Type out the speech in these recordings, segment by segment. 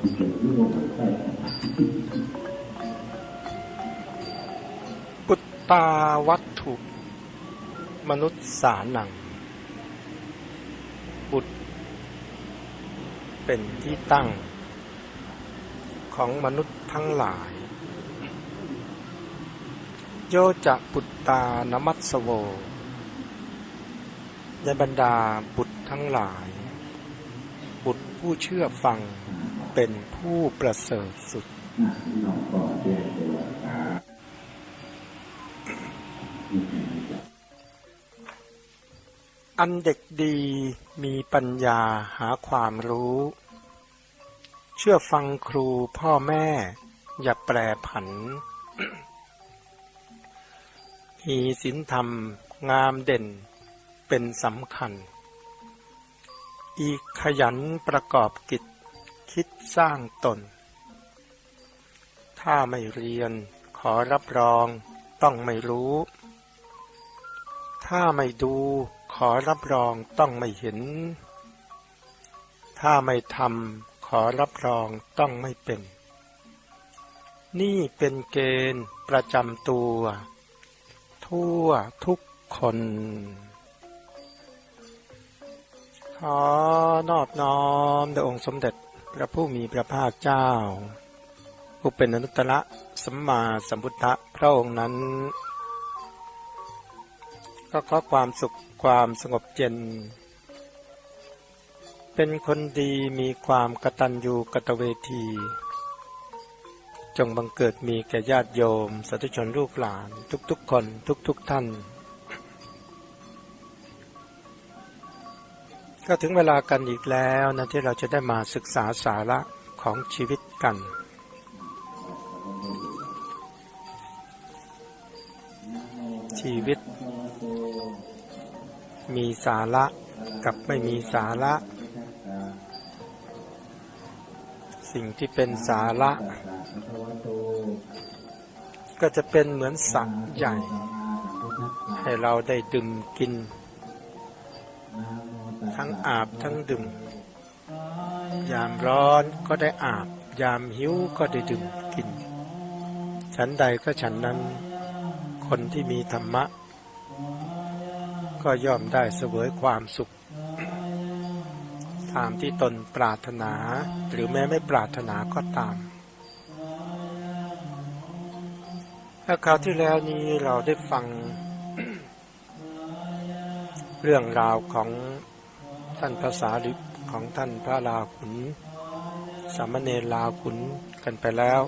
ปุตตาวัตถุ มนุษย์สาหนัง บุตร เป็นที่ตั้ง ของมนุษย์ทั้งหลาย โยจะปุตตานมัสโวในบรรดาบุตรทั้งหลาย บุตรผู้เชื่อฟัง เป็นผู้ประเสริฐสุด อันเด็กดีมีปัญญาหาความรู้ เชื่อฟังครูพ่อแม่ อย่าแปรผัน มีศีลธรรมงามเด่นเป็นสำคัญ อีกขยันประกอบกิจ คิดสร้างตน ถ้าไม่เรียนขอรับรองต้องไม่รู้ ถ้าไม่ดูขอรับรองต้องไม่เห็น ถ้าไม่ทำขอรับรองต้องไม่เป็น นี่เป็นเกณฑ์ประจำตัว ทั่วทุกคนขอนอบน้อมแด่องค์สมเด็จ พระผู้มีพระภาคเจ้า ผู้เป็นอนุตตรสัมมาสัมพุทธะพระองค์นั้น ก็ขอความสุขความสงบเย็น เป็นคนดีมีความกตัญญูกตเวที จงบังเกิดมีแก่ญาติโยมสาธุชนลูกหลานทุกๆคนทุกๆท่าน ก็ถึงเวลากันอีกแล้วนะที่เราจะได้มาศึกษาสาระของชีวิตกัน ชีวิต มีสาระกับไม่มีสาระ สิ่งที่เป็นสาระ ก็จะเป็นเหมือนสัตว์ใหญ่ ให้เราได้ดื่มกิน ทั้งอาบทั้งดื่ม ยามร้อนก็ได้อาบ ยามหิวก็ได้ดื่มกิน ฉันใดก็ฉันนั้น คนที่มีธรรมะ ก็ย่อมได้เสวยความสุข ตามที่ตนปรารถนาหรือแม้ไม่ปรารถนาก็ตามและคราวที่แล้วนี้เราได้ฟังเรื่องราวของ ท่านภาษาลิบของท่านพระลาขุน สามเณรลาขุนกันไปแล้ว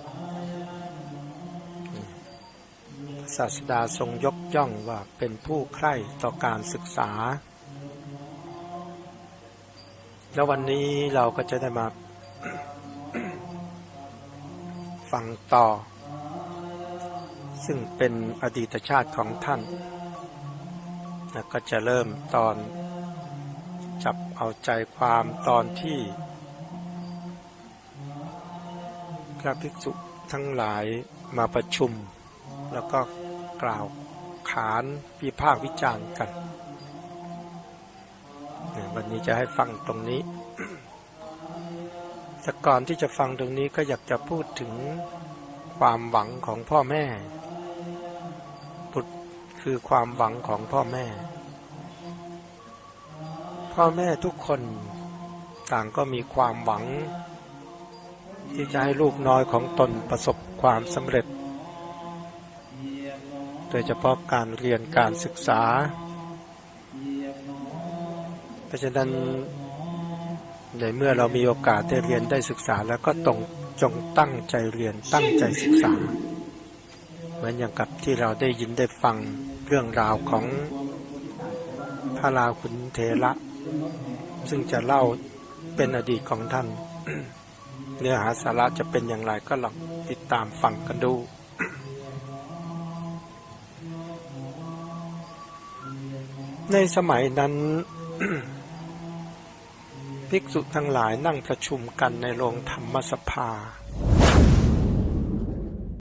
ศาสดาทรงยกย่องว่าเป็นผู้ใคร่ต่อการศึกษา แล้ววันนี้เราก็จะได้มาฟังต่อ ซึ่งเป็นอดีตชาติของท่าน แล้วก็จะเริ่มตอน จับเอาใจความตอนที่ พระภิกษุทั้งหลายมาประชุม แล้วก็กล่าวขานวิพากวิจารณ์กัน วันนี้จะให้ฟังตรงนี้ แต่ก่อนที่จะฟังตรงนี้ก็อยากจะพูดถึงความหวังของพ่อแม่บุตรคือความหวังของพ่อแม่ พ่อแม่ทุกคนต่างก็มีความหวัง ที่จะให้ลูกน้อยของตนประสบความสำเร็จ โดยเฉพาะการเรียนการศึกษา เพราะฉะนั้นในเมื่อเรามีโอกาสได้เรียนได้ศึกษาแล้วก็ต้องจงตั้งใจเรียนตั้งใจศึกษา เหมือนอย่างกับที่เราได้ยินได้ฟังเรื่องราวของพระราคุณเทระ ซึ่งจะเล่าเป็นอดีตของท่าน เนื้อหาสาระจะเป็นอย่างไรก็ลองติดตามฟังกันดูในสมัยนั้น ภิกษุทั้งหลายนั่งประชุมกันในโรงธรรมสภา